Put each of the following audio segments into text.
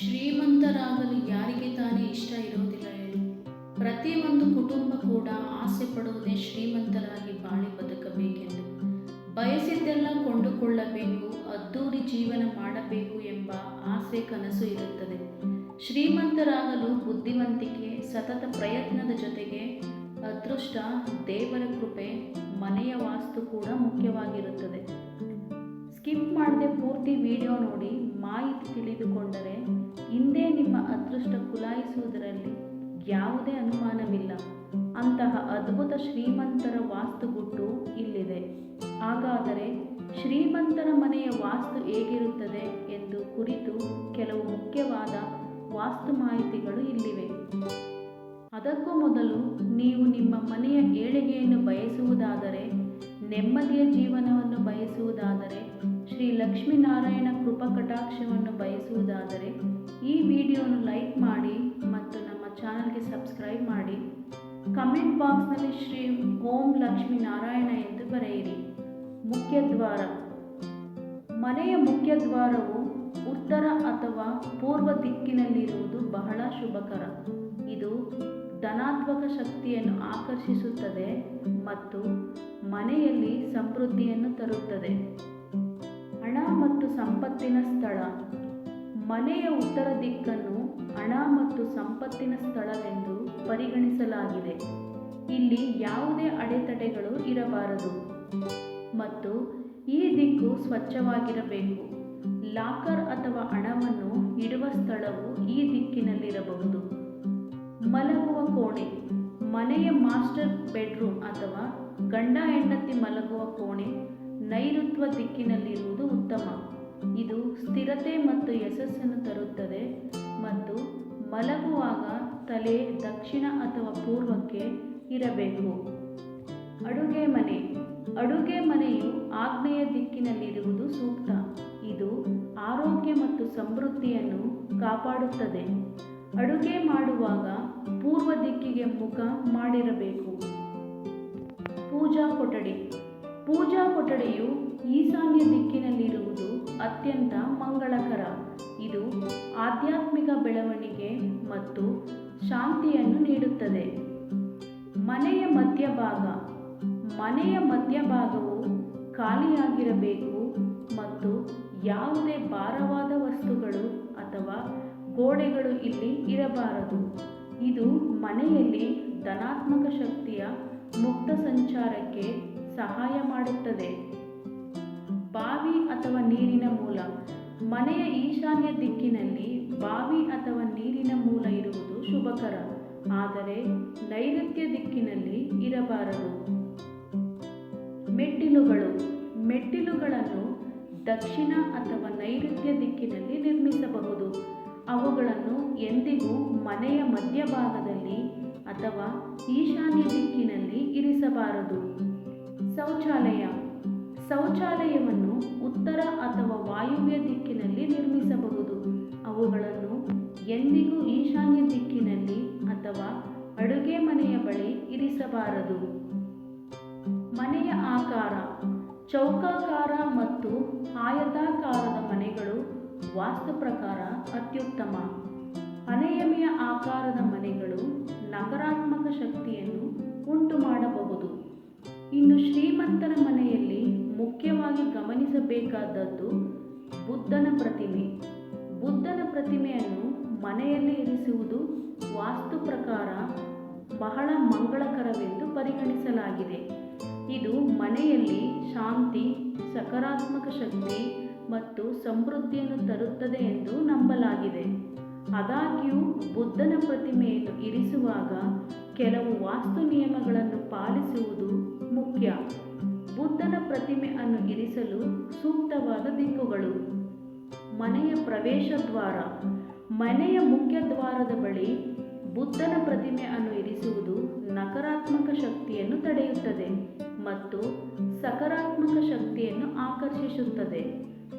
ಶ್ರೀಮಂತರಾಗಲು ಯಾರಿಗೆ ತಾನೇ ಇಷ್ಟ ಇರೋದಿಲ್ಲ ಹೇಳಿ. ಒಂದು ಕುಟುಂಬ ಕೂಡ ಆಸೆ ಪಡುವುದೇ ಶ್ರೀಮಂತರಾಗಿ ಬಾಳಿ ಬದುಕಬೇಕೆಂದು. ಬಯಸಿದ್ದೆಲ್ಲ ಕೊಂಡುಕೊಳ್ಳಬೇಕು, ಅದ್ದೂರಿ ಜೀವನ ಮಾಡಬೇಕು ಎಂಬ ಆಸೆ ಕನಸು ಇರುತ್ತದೆ. ಶ್ರೀಮಂತರಾಗಲು ಬುದ್ಧಿವಂತಿಕೆ, ಸತತ ಪ್ರಯತ್ನದ ಜೊತೆಗೆ ಅದೃಷ್ಟ, ದೇವರ ಕೃಪೆ, ಮನೆಯ ವಾಸ್ತು ಕೂಡ ಮುಖ್ಯವಾಗಿರುತ್ತದೆ. ಸ್ಕಿಪ್ ಮಾಡದೆ ಪೂರ್ತಿ ವಿಡಿಯೋ ನೋಡಿ, ಮಾಹಿತಿ ತಿಳಿದುಕೊಂಡರೆ ಹಿಂದೆ ನಿಮ್ಮ ಅದೃಷ್ಟ ಕುಲಾಯಿಸುವುದರಲ್ಲಿ ಯಾವುದೇ ಅನುಮಾನವಿಲ್ಲ. ಅಂತಹ ಅದ್ಭುತ ಶ್ರೀಮಂತರ ವಾಸ್ತುಗುಟ್ಟು ಇಲ್ಲಿದೆ. ಹಾಗಾದರೆ ಶ್ರೀಮಂತರ ಮನೆಯ ವಾಸ್ತು ಹೇಗಿರುತ್ತದೆ ಎಂದು ಕುರಿತು ಕೆಲವು ಮುಖ್ಯವಾದ ವಾಸ್ತು ಮಾಹಿತಿಗಳು ಇಲ್ಲಿವೆ. ಅದಕ್ಕೂ ಮೊದಲು ನೀವು ನಿಮ್ಮ ಮನೆಯ ಏಳಿಗೆಯನ್ನು ಬಯಸುವುದಾದರೆ, ನೆಮ್ಮದಿಯ ಜೀವನವನ್ನು ಬಯಸುವುದಾದರೆ ಶ್ರೀ ಲಕ್ಷ್ಮೀನಾರಾಯಣ ಕೃಪಾ ಕಟಾಕ್ಷವನ್ನು ಬಯಸುವುದಾದರೆ ಈ ವಿಡಿಯೋವನ್ನು ಲೈಕ್ ಮಾಡಿ ಮತ್ತು ನಮ್ಮ ಚಾನಲ್ಗೆ ಸಬ್ಸ್ಕ್ರೈಬ್ ಮಾಡಿ. ಕಮೆಂಟ್ ಬಾಕ್ಸ್ನಲ್ಲಿ ಶ್ರೀ ಓಂ ಲಕ್ಷ್ಮೀನಾರಾಯಣ ಎಂದು ಬರೆಯಿರಿ. ಮುಖ್ಯದ್ವಾರ ಮನೆಯ ಮುಖ್ಯದ್ವಾರವು ಉತ್ತರ ಅಥವಾ ಪೂರ್ವ ದಿಕ್ಕಿನಲ್ಲಿರುವುದು ಬಹಳ ಶುಭಕರ. ಇದು ಧನಾತ್ಮಕ ಶಕ್ತಿಯನ್ನು ಆಕರ್ಷಿಸುತ್ತದೆ ಮತ್ತು ಮನೆಯಲ್ಲಿ ಸಮೃದ್ಧಿಯನ್ನು ತರುತ್ತದೆ. ಹಣ ಮತ್ತು ಸಂಪತ್ತಿನ ಸ್ಥಳ. ಮನೆಯ ಉತ್ತರ ದಿಕ್ಕನ್ನು ಹಣ ಮತ್ತು ಸಂಪತ್ತಿನ ಸ್ಥಳವೆಂದು ಪರಿಗಣಿಸಲಾಗಿದೆ. ಇಲ್ಲಿ ಯಾವುದೇ ಅಡೆತಡೆಗಳು ಇರಬಾರದು. ಮತ್ತು ಈ ದಿಕ್ಕು ಸ್ವಚ್ಛವಾಗಿರಬೇಕು. ಲಾಕರ್ ಅಥವಾ ಹಣವನ್ನು ಇಡುವ ಸ್ಥಳವು ಈ ದಿಕ್ಕಿನಲ್ಲಿರಬಹುದು. ಮಲಗುವ ಕೋಣೆ. ಮನೆಯ ಮಾಸ್ಟರ್ ಬೆಡ್ರೂಮ್ ಅಥವಾ ಗಂಡ ಹೆಂಡತಿ ಮಲಗುವ ಕೋಣೆ. ನೈಋತ್ವ ದಿಕ್ಕಿನಲ್ಲಿರುವುದು ಉತ್ತಮ. ಇದು ಸ್ಥಿರತೆ ಮತ್ತು ಯಶಸ್ಸನ್ನು ತರುತ್ತದೆ ಮತ್ತು ಮಲಗುವಾಗ ತಲೆ ದಕ್ಷಿಣ ಅಥವಾ ಪೂರ್ವಕ್ಕೆ ಇರಬೇಕು. ಅಡುಗೆ ಮನೆ. ಅಡುಗೆ ಮನೆಯು ಆಗ್ನೇಯ ದಿಕ್ಕಿನಲ್ಲಿರುವುದು ಸೂಕ್ತ. ಇದು ಆರೋಗ್ಯ ಮತ್ತು ಸಮೃದ್ಧಿಯನ್ನು ಕಾಪಾಡುತ್ತದೆ. ಅಡುಗೆ ಮಾಡುವಾಗ ಪೂರ್ವ ದಿಕ್ಕಿಗೆ ಮುಖ ಮಾಡಿರಬೇಕು. ಪೂಜಾ ಕೊಠಡಿ. ಪೂಜಾ ಕೊಠಡಿಯು ಈಶಾನ್ಯ ದಿಕ್ಕಿನಲ್ಲಿರುವುದು ಅತ್ಯಂತ ಮಂಗಳಕರ. ಇದು ಆಧ್ಯಾತ್ಮಿಕ ಬೆಳವಣಿಗೆ ಮತ್ತು ಶಾಂತಿಯನ್ನು ನೀಡುತ್ತದೆ. ಮನೆಯ ಮಧ್ಯಭಾಗ. ಮನೆಯ ಮಧ್ಯಭಾಗವು ಖಾಲಿಯಾಗಿರಬೇಕು ಮತ್ತು ಯಾವುದೇ ಭಾರವಾದ ವಸ್ತುಗಳು ಅಥವಾ ಗೋಡೆಗಳು ಇಲ್ಲಿ ಇರಬಾರದು. ಇದು ಮನೆಯಲ್ಲಿ ಧನಾತ್ಮಕ ಶಕ್ತಿಯ ಮುಕ್ತ ಸಂಚಾರಕ್ಕೆ ಸಹಾಯ ಮಾಡುತ್ತದೆ. ಬಾವಿ ಅಥವಾ ನೀರಿನ ಮೂಲ. ಮನೆಯ ಈಶಾನ್ಯ ದಿಕ್ಕಿನಲ್ಲಿ ಬಾವಿ ಅಥವಾ ನೀರಿನ ಮೂಲ ಇರುವುದು ಶುಭಕರ. ಆದರೆ ನೈಋತ್ಯ ದಿಕ್ಕಿನಲ್ಲಿ ಇರಬಾರದು. ಮೆಟ್ಟಿಲುಗಳು. ಮೆಟ್ಟಿಲುಗಳನ್ನು ದಕ್ಷಿಣ ಅಥವಾ ನೈಋತ್ಯ ದಿಕ್ಕಿನಲ್ಲಿ ನಿರ್ಮಿಸಬಹುದು. ಅವುಗಳನ್ನು ಎಂದಿಗೂ ಮನೆಯ ಮಧ್ಯಭಾಗದಲ್ಲಿ ಅಥವಾ ಈಶಾನ್ಯ ದಿಕ್ಕಿನಲ್ಲಿ ಇರಿಸಬಾರದು. ಶೌಚಾಲಯ. ಶೌಚಾಲಯವನ್ನು ಉತ್ತರ ಅಥವಾ ವಾಯುವ್ಯ ದಿಕ್ಕಿನಲ್ಲಿ ನಿರ್ಮಿಸಬಹುದು. ಅವುಗಳನ್ನು ಎಂದಿಗೂ ಈಶಾನ್ಯ ದಿಕ್ಕಿನಲ್ಲಿ ಅಥವಾ ಅಡುಗೆ ಮನೆಯ ಬಳಿ ಇರಿಸಬಾರದು. ಮನೆಯ ಆಕಾರ, ಚೌಕಾಕಾರ ಮತ್ತು ಆಯತಾಕಾರದ ಮನೆಗಳು ವಾಸ್ತು ಪ್ರಕಾರ ಅತ್ಯುತ್ತಮ. ಅನೆಯಮೆಯ ಆಕಾರದ ಮನೆಗಳು ನಕಾರಾತ್ಮಕ ಶಕ್ತಿಯನ್ನು ಉಂಟು ಮಾಡಬಹುದು ಇನ್ನು ಶ್ರೀಮಂತರ ಮನೆಯಲ್ಲಿ ಮುಖ್ಯವಾಗಿ ಗಮನಿಸಬೇಕಾದದ್ದು ಬುದ್ಧನ ಪ್ರತಿಮೆ. ಬುದ್ಧನ ಪ್ರತಿಮೆಯನ್ನು ಮನೆಯಲ್ಲಿ ಇರಿಸುವುದು ವಾಸ್ತು ಪ್ರಕಾರ ಬಹಳ ಮಂಗಳಕರವೆಂದು ಪರಿಗಣಿಸಲಾಗಿದೆ. ಇದು ಮನೆಯಲ್ಲಿ ಶಾಂತಿ, ಸಕಾರಾತ್ಮಕ ಶಕ್ತಿ ಮತ್ತು ಸಮೃದ್ಧಿಯನ್ನು ತರುತ್ತದೆ ಎಂದು ನಂಬಲಾಗಿದೆ. ಆದಾಗ್ಯೂ ಬುದ್ಧನ ಪ್ರತಿಮೆಯನ್ನು ಇರಿಸುವಾಗ ಕೆಲವು ವಾಸ್ತು ನಿಯಮಗಳನ್ನು ಪಾಲಿಸುವುದು ಮುಖ್ಯ. ಬುದ್ಧನ ಪ್ರತಿಮೆ ಅನ್ನು ಇರಿಸಲು ಸೂಕ್ತವಾದ ದಿಕ್ಕುಗಳು. ಮನೆಯ ಪ್ರವೇಶ ದ್ವಾರ. ಮನೆಯ ಮುಖ್ಯ ದ್ವಾರದ ಬಳಿ ಬುದ್ಧನ ಪ್ರತಿಮೆ ಅನ್ನು ಇರಿಸುವುದು ನಕಾರಾತ್ಮಕ ಶಕ್ತಿಯನ್ನು ತಡೆಯುತ್ತದೆ ಮತ್ತು ಸಕಾರಾತ್ಮಕ ಶಕ್ತಿಯನ್ನು ಆಕರ್ಷಿಸುತ್ತದೆ.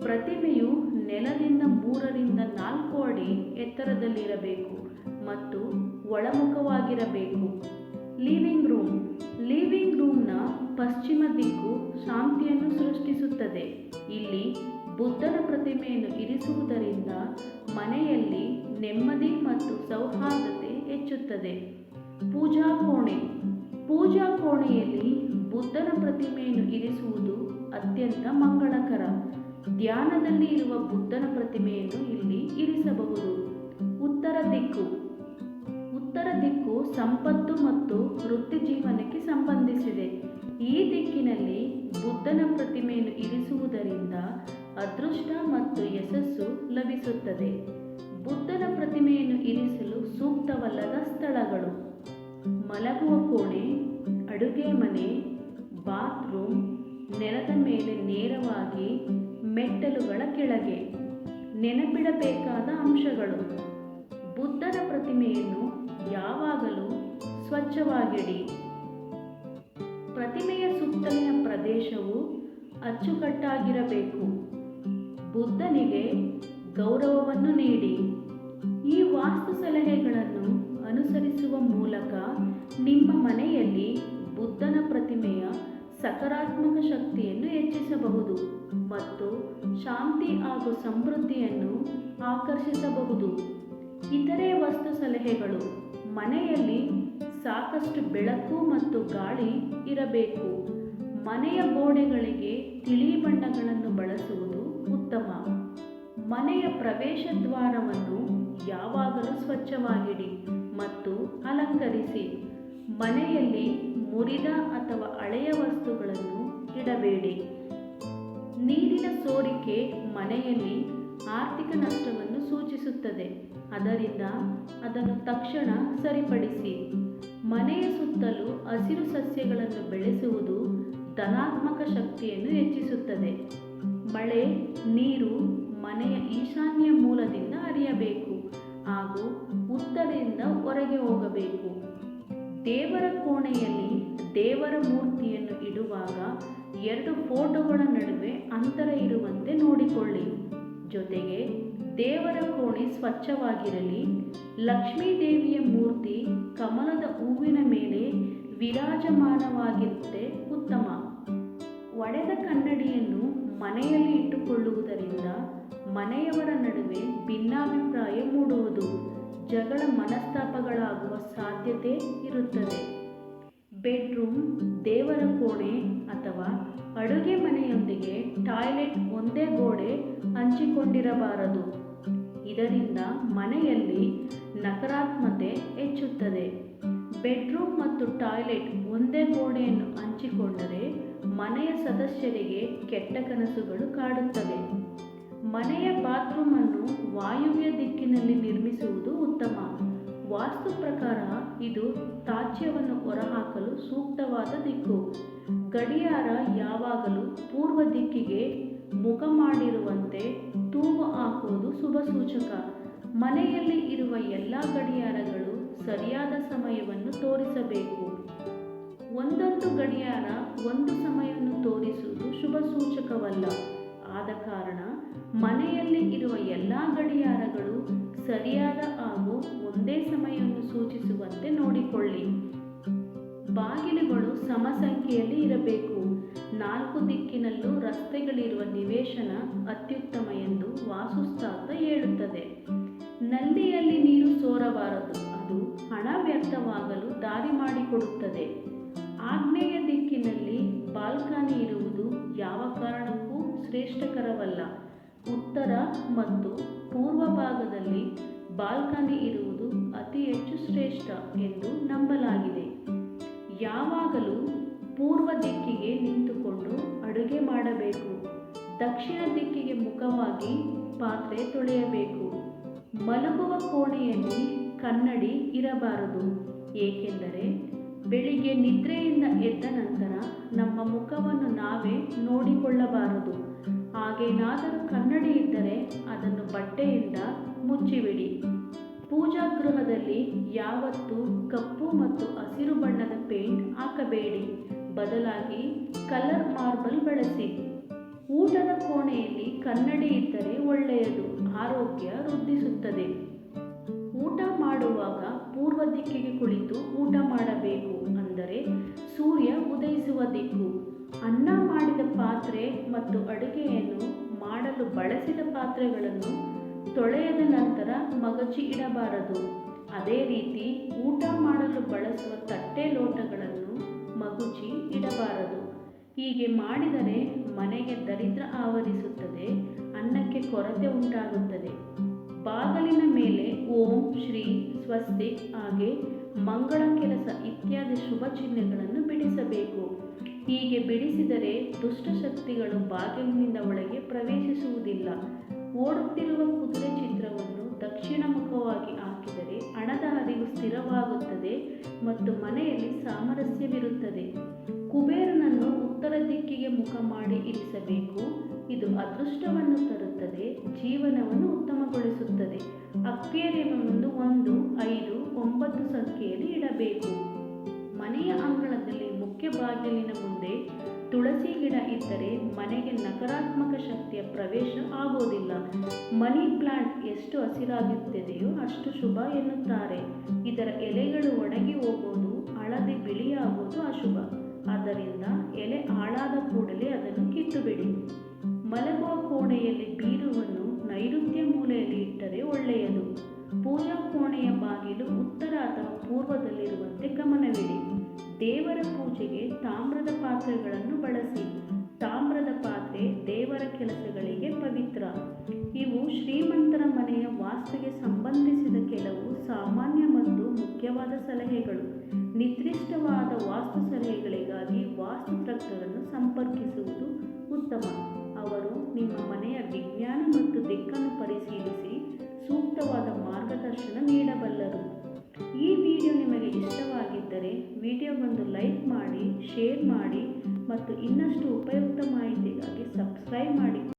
ಪ್ರತಿಮೆಯು ನೆಲದಿಂದ ಮೂರರಿಂದ ನಾಲ್ಕು ಅಡಿ ಎತ್ತರದಲ್ಲಿರಬೇಕು ಮತ್ತು ಒಳಮುಖವಾಗಿರಬೇಕು. ದಿಕ್ಕು ಶಾಂತಿಯನ್ನು ಸೃಷ್ಟಿಸುತ್ತದೆ. ಇಲ್ಲಿ ಬುದ್ಧನ ಪ್ರತಿಮೆಯನ್ನು ಇರಿಸುವುದರಿಂದ ಮನೆಯಲ್ಲಿ ನೆಮ್ಮದಿ ಮತ್ತು ಸೌಹಾರ್ದತೆ ಹೆಚ್ಚುತ್ತದೆ. ಪೂಜಾ ಕೋಣೆ. ಪೂಜಾ ಕೋಣೆಯಲ್ಲಿ ಬುದ್ಧನ ಪ್ರತಿಮೆಯನ್ನು ಇರಿಸುವುದು ಅತ್ಯಂತ ಮಂಗಳಕರ. ಧ್ಯಾನದಲ್ಲಿ ಇರುವ ಬುದ್ಧನ ಪ್ರತಿಮೆಯನ್ನು ಇಲ್ಲಿ ಇರಿಸಬಹುದು. ಉತ್ತರ ದಿಕ್ಕು. ಉತ್ತರ ದಿಕ್ಕು ಸಂಪತ್ತು ಮತ್ತು ವೃತ್ತಿ ಜೀವನಕ್ಕೆ ಸಂಬಂಧಿಸಿದೆ. ಈ ದಿಕ್ಕಿನಲ್ಲಿ ಬುದ್ಧನ ಪ್ರತಿಮೆಯನ್ನು ಇರಿಸುವುದರಿಂದ ಅದೃಷ್ಟ ಮತ್ತು ಯಶಸ್ಸು ಲಭಿಸುತ್ತದೆ. ಬುದ್ಧನ ಪ್ರತಿಮೆಯನ್ನು ಇರಿಸಲು ಸೂಕ್ತವಲ್ಲದ ಸ್ಥಳಗಳು. ಮಲಗುವ ಕೋಣೆ, ಅಡುಗೆ ಮನೆ, ಬಾತ್ರೂಮ್, ನೆಲದ ಮೇಲೆ ನೇರವಾಗಿ ಮೆಟ್ಟಲುಗಳ ಕೆಳಗೆ ನೆನಪಿಡಬೇಕಾದ ಅಂಶಗಳು. ಬುದ್ಧನ ಪ್ರತಿಮೆಯನ್ನು ಯಾವಾಗಲೂ ಸ್ವಚ್ಛವಾಗಿಡಿ. ಪ್ರತಿಮೆಯ ಸುತ್ತಲಿನ ಪ್ರದೇಶವು ಅಚ್ಚುಕಟ್ಟಾಗಿರಬೇಕು. ಬುದ್ಧನಿಗೆ ಗೌರವವನ್ನು ನೀಡಿ. ಈ ವಾಸ್ತು ಸಲಹೆಗಳನ್ನು ಅನುಸರಿಸುವ ಮೂಲಕ ನಿಮ್ಮ ಮನೆಯಲ್ಲಿ ಬುದ್ಧನ ಪ್ರತಿಮೆಯ ಸಕಾರಾತ್ಮಕ ಶಕ್ತಿಯನ್ನು ಹೆಚ್ಚಿಸಬಹುದು ಮತ್ತು ಶಾಂತಿ ಹಾಗೂ ಸಮೃದ್ಧಿಯನ್ನು ಆಕರ್ಷಿಸಬಹುದು. ಇತರೆ ವಸ್ತು ಸಲಹೆಗಳು ಮನೆಯಲ್ಲಿ ಸಾಕಷ್ಟು ಬೆಳಕು ಮತ್ತು ಗಾಳಿ ಇರಬೇಕು. ಮನೆಯ ಗೋಡೆಗಳಿಗೆ ತಿಳಿ ಬಣ್ಣಗಳನ್ನು ಬಳಸುವುದು ಉತ್ತಮ. ಮನೆಯ ಪ್ರವೇಶ ದ್ವಾರವನ್ನು ಯಾವಾಗಲೂ ಸ್ವಚ್ಛವಾಗಿಡಿ ಮತ್ತು ಅಲಂಕರಿಸಿ. ಮನೆಯಲ್ಲಿ ಮುರಿದ ಅಥವಾ ಹಳೆಯ ವಸ್ತುಗಳನ್ನು ಇಡಬೇಡಿ. ನೀರಿನ ಸೋರಿಕೆ ಮನೆಯಲ್ಲಿ ಆರ್ಥಿಕ ನಷ್ಟವನ್ನು ಸೂಚಿಸುತ್ತದೆ. ಅದರಿಂದ ಅದನ್ನು ತಕ್ಷಣ ಸರಿಪಡಿಸಿ. ಮನೆಯ ಸುತ್ತಲೂ ಹಸಿರು ಸಸ್ಯಗಳನ್ನು ಬೆಳೆಸುವುದು ಧನಾತ್ಮಕ ಶಕ್ತಿಯನ್ನು ಹೆಚ್ಚಿಸುತ್ತದೆ. ಮಳೆ, ನೀರು ಮನೆಯ ಈಶಾನ್ಯ ಮೂಲದಿಂದ ಹರಿಯಬೇಕು ಹಾಗೂ ಉತ್ತರದಿಂದ ಹೊರಗೆ ಹೋಗಬೇಕು. ದೇವರ ಕೋಣೆಯಲ್ಲಿ ದೇವರ ಮೂರ್ತಿಯನ್ನು ಇಡುವಾಗ ಎರಡು ಫೋಟೋಗಳ ನಡುವೆ ಅಂತರ ಇರುವಂತೆ ನೋಡಿಕೊಳ್ಳಿ. ಜೊತೆಗೆ ದೇವರ ಕೋಣೆ ಸ್ವಚ್ಛವಾಗಿರಲಿ ಲಕ್ಷ್ಮೀ ದೇವಿಯ ಮೂರ್ತಿ ಕಮಲದ ಹೂವಿನ ಮೇಲೆ ವಿರಾಜಮಾನವಾಗಿರುತ್ತೆ ಉತ್ತಮ. ಒಡೆದ ಕನ್ನಡಿಯನ್ನು ಮನೆಯಲ್ಲಿ ಇಟ್ಟುಕೊಳ್ಳುವುದರಿಂದ ಮನೆಯವರ ನಡುವೆ ಭಿನ್ನಾಭಿಪ್ರಾಯ ಮೂಡುವುದು, ಜಗಳ ಮನಸ್ತಾಪಗಳಾಗುವ ಸಾಧ್ಯತೆ ಇರುತ್ತದೆ. ಬೆಡ್ರೂಮ್, ದೇವರ ಕೋಣೆ ಅಥವಾ ಅಡುಗೆ ಮನೆಯೊಂದಿಗೆ ಟಾಯ್ಲೆಟ್ ಒಂದೇ ಗೋಡೆ ಹಂಚಿಕೊಂಡಿರಬಾರದು. ಇದರಿಂದ ಮನೆಯಲ್ಲಿ ನಕಾರಾತ್ಮತೆ ಹೆಚ್ಚುತ್ತದೆ. ಬೆಡ್ರೂಮ್ ಮತ್ತು ಟಾಯ್ಲೆಟ್ ಒಂದೇ ಗೋಡೆಯನ್ನು ಹಂಚಿಕೊಂಡರೆ ಮನೆಯ ಸದಸ್ಯರಿಗೆ ಕೆಟ್ಟ ಕನಸುಗಳು ಕಾಡುತ್ತವೆ. ಮನೆಯ ಬಾತ್ರೂಮ್ ಅನ್ನು ವಾಯುವ್ಯ ದಿಕ್ಕಿನಲ್ಲಿ ನಿರ್ಮಿಸುವುದು ಉತ್ತಮ. ವಾಸ್ತು ಪ್ರಕಾರ ಇದು ತಾಜ್ಯವನ್ನು ಹೊರಹಾಕಲು ಸೂಕ್ತವಾದ ದಿಕ್ಕು. ಗಡಿಯಾರ ಯಾವಾಗಲೂ ಪೂರ್ವ ದಿಕ್ಕಿಗೆ ಮುಖ ಶುಭ ಸೂಚಕ ಮನೆಯಲ್ಲಿ ಇರುವ ಎಲ್ಲ ಗಡಿಯಾರಗಳು ಸರಿಯಾದ ಸಮಯವನ್ನು ತೋರಿಸಬೇಕು. ಒಂದೊಂದು ಗಡಿಯಾರ ಒಂದು ಸಮಯವನ್ನು ತೋರಿಸುವುದು ಶುಭ ಸೂಚಕವಲ್ಲ ಆದ ಕಾರಣ, ಮನೆಯಲ್ಲಿ ಇರುವ ಎಲ್ಲ ಗಡಿಯಾರಗಳು ಸರಿಯಾದ ಹಾಗೂ ಒಂದೇ ಸಮಯವನ್ನು ಸೂಚಿಸುವಂತೆ ನೋಡಿಕೊಳ್ಳಿ. ಬಾಗಿಲುಗಳು ಸಮಸಂಖ್ಯೆಯಲ್ಲಿ ಇರಬೇಕು. ನಾಲ್ಕು ದಿಕ್ಕಿನಲ್ಲೂ ರಸ್ತೆಗಳಿರುವ ನಿವೇಶನ ಅತ್ಯುತ್ತಮ ಎಂದು ವಾಸುಶಾಸ್ತ್ರ ಹೇಳುತ್ತದೆ. ನಲ್ಲಿಯಲ್ಲಿ ನೀರು ಸೋರಬಾರದು, ಅದು ಹಣ ವ್ಯರ್ಥವಾಗಲು ದಾರಿ ಮಾಡಿಕೊಡುತ್ತದೆ. ಆಗ್ನೇಯ ದಿಕ್ಕಿನಲ್ಲಿ ಬಾಲ್ಕನಿ ಇರುವುದು ಯಾವ ಕಾರಣಕ್ಕೂ ಶ್ರೇಷ್ಠಕರವಲ್ಲ. ಉತ್ತರ ಮತ್ತು ಪೂರ್ವ ಭಾಗದಲ್ಲಿ ಬಾಲ್ಕನಿ ಇರುವುದು ಅತಿ ಹೆಚ್ಚು ಶ್ರೇಷ್ಠ ಎಂದು ನಂಬಲಾಗಿದೆ. ಯಾವಾಗಲೂ ಪೂರ್ವ ದಿಕ್ಕಿಗೆ ನಿಂತುಕೊಂಡು ಅಡುಗೆ ಮಾಡಬೇಕು. ದಕ್ಷಿಣ ದಿಕ್ಕಿಗೆ ಮುಖವಾಗಿ ಪಾತ್ರೆ ತೊಳೆಯಬೇಕು. ಮಲಗುವ ಕೋಣೆಯಲ್ಲಿ ಕನ್ನಡಿ ಇರಬಾರದು. ಏಕೆಂದರೆ ಬೆಳಿಗ್ಗೆ ನಿದ್ರೆಯಿಂದ ಎದ್ದ ನಂತರ ನಮ್ಮ ಮುಖವನ್ನು ನಾವೇ ನೋಡಿಕೊಳ್ಳಬಾರದು. ಹಾಗೇನಾದರೂ ಕನ್ನಡಿ ಇದ್ದರೆ ಅದನ್ನು ಬಟ್ಟೆಯಿಂದ ಮುಚ್ಚಿಬಿಡಿ. ಪೂಜಾ ಗೃಹದಲ್ಲಿ ಯಾವತ್ತೂ ಕಪ್ಪು ಮತ್ತು ಹಸಿರು ಬಣ್ಣದ ಪೇಂಟ್ ಹಾಕಬೇಡಿ. ಬದಲಾಗಿ ಕಲರ್ ಮಾರ್ಬಲ್ ಬಳಸಿ. ಊಟದ ಕೋಣೆಯಲ್ಲಿ ಕನ್ನಡಿ ಇದ್ದರೆ ಒಳ್ಳೆಯದು, ಆರೋಗ್ಯ ವೃದ್ಧಿಸುತ್ತದೆ. ಊಟ ಮಾಡುವಾಗ ಪೂರ್ವ ದಿಕ್ಕಿಗೆ ಕುಳಿತು ಊಟ ಮಾಡಬೇಕು ಅಂದರೆ ಸೂರ್ಯ ಉದಯಿಸುವ ದಿಕ್ಕು. ಅನ್ನ ಮಾಡಿದ ಪಾತ್ರೆ ಮತ್ತು ಅಡುಗೆಯನ್ನು ಮಾಡಲು ಬಳಸಿದ ಪಾತ್ರೆಗಳನ್ನು ತೊಳೆಯದ ನಂತರ ಮಗಚಿ ಇಡಬಾರದು. ಅದೇ ರೀತಿ ಊಟ ಮಾಡಲು ಬಳಸುವ ಹೀಗೆ ಮಾಡಿದರೆ ಮನೆಗೆ ದರಿದ್ರ ಆವರಿಸುತ್ತದೆ, ಅನ್ನಕ್ಕೆ ಕೊರತೆ ಉಂಟಾಗುತ್ತದೆ. ಬಾಗಿಲಿನ ಮೇಲೆ ಓಂ, ಶ್ರೀ, ಸ್ವಸ್ತಿ, ಹಾಗೆ ಮಂಗಳ ಕೆಲಸ ಇತ್ಯಾದಿ ಶುಭ ಚಿಹ್ನೆಗಳನ್ನು ಬಿಡಿಸಬೇಕು. ಹೀಗೆ ಬಿಡಿಸಿದರೆ ದುಷ್ಟಶಕ್ತಿಗಳು ಬಾಗಿಲಿನಿಂದ ಒಳಗೆ ಪ್ರವೇಶಿಸುವುದಿಲ್ಲ. ಓಡುತ್ತಿರುವ ಕುದುರೆ ಚಿತ್ರವನ್ನು ದಕ್ಷಿಣ ಮುಖವಾಗಿ ಹಾಕಿದರೆ ಹಣದ ಹರಿವು ಸ್ಥಿರವಾಗುತ್ತದೆ ಮತ್ತು ಮನೆಯಲ್ಲಿ ಸಾಮರಸ್ಯವಿರುತ್ತದೆ. ಕುಬೇರನನ್ನು ಉತ್ತರ ದಿಕ್ಕಿಗೆ ಮುಖ ಮಾಡಿ ಇರಿಸಬೇಕು. ಇದು ಅದೃಷ್ಟವನ್ನು ತರುತ್ತದೆ, ಜೀವನವನ್ನು ಉತ್ತಮಗೊಳಿಸುತ್ತದೆ. ಅಕ್ವೇರಿಯಮನ್ನು ಒಂದು, ಐದು, ಒಂಬತ್ತು ಸಂಖ್ಯೆಯಲ್ಲಿ ಇಡಬೇಕು. ಮನೆಯ ಅಂಗಳದಲ್ಲಿ ಮುಖ್ಯ ಬಾಗಿಲಿನ ಮುಂದೆ ತುಳಸಿ ಗಿಡ ಇದ್ದರೆ ಮನೆಗೆ ನಕಾರಾತ್ಮಕ ಶಕ್ತಿಯ ಪ್ರವೇಶ ಆಗೋದಿಲ್ಲ. ಮನಿ ಪ್ಲಾಂಟ್ ಎಷ್ಟು ಹಸಿರಾಗುತ್ತದೆಯೋ ಅಷ್ಟು ಶುಭ ಎನ್ನುತ್ತಾರೆ. ಇದರ ಎಲೆಗಳು ಒಣಗಿ ಹೋಗುವುದು ಹಳದಿ ಬಿಳಿಯಾಗೋದು ಅಶುಭ. ಆದ್ದರಿಂದ ಎಲೆ ಹಾಳಾದ ಕೂಡಲೇ ಅದನ್ನು ಕಿತ್ತುಬಿಡಿ. ಮಲಗುವ ಕೋಣೆಯಲ್ಲಿ ಬೀರುವನ್ನು ನೈಋತ್ಯ ಮೂಲೆಯಲ್ಲಿ ಇಟ್ಟರೆ ಒಳ್ಳೆಯದು. ಪೂಜಾ ಕೋಣೆಯ ಬಾಗಿಲು ಉತ್ತರ ಅಥವಾ ಪೂರ್ವದಲ್ಲಿರುವಂತೆ ಗಮನವಿಡಿ. ದೇವರ ಪೂಜೆಗೆ ತಾಮ್ರದ ಪಾತ್ರೆಗಳನ್ನು ಬಳಸಿ. ತಾಮ್ರದ ಪಾತ್ರೆ ದೇವರ ಕೆಲಸಗಳಿಗೆ ಪವಿತ್ರ. ಇವು ಶ್ರೀಮಂತರ ಮನೆಯ ವಾಸ್ತುಗೆ ಸಂಬಂಧಿಸಿದ ಕೆಲವು ಸಾಮಾನ್ಯ ಮತ್ತು ಮುಖ್ಯವಾದ ಸಲಹೆಗಳು. ನಿರ್ದಿಷ್ಟವಾದ ವಾಸ್ತು ಸಲಹೆಗಳಿಗಾಗಿ ವಾಸ್ತು ತಜ್ಞರನ್ನು ಸಂಪರ್ಕಿಸುವುದು ಉತ್ತಮ. ಅವರು ನಿಮ್ಮ ಮನೆಯ ವಿಜ್ಞಾನ ಮತ್ತು ದಿಕ್ಕನ್ನು ಪರಿಶೀಲಿಸಿ ಸೂಕ್ತವಾದ ಮಾರ್ಗದರ್ಶನ ನೀಡಬಲ್ಲರು. ಈ ವಿಡಿಯೋ ನಿಮಗೆ ಇಷ್ಟವಾಗಿದ್ದರೆ ವಿಡಿಯೋಗೊಂದು ಲೈಕ್ ಮಾಡಿ, ಶೇರ್ ಮಾಡಿ ಮತ್ತು ಇನ್ನಷ್ಟು ಉಪಯುಕ್ತ ಮಾಹಿತಿಗಾಗಿ ಸಬ್ಸ್ಕ್ರೈಬ್ ಮಾಡಿ.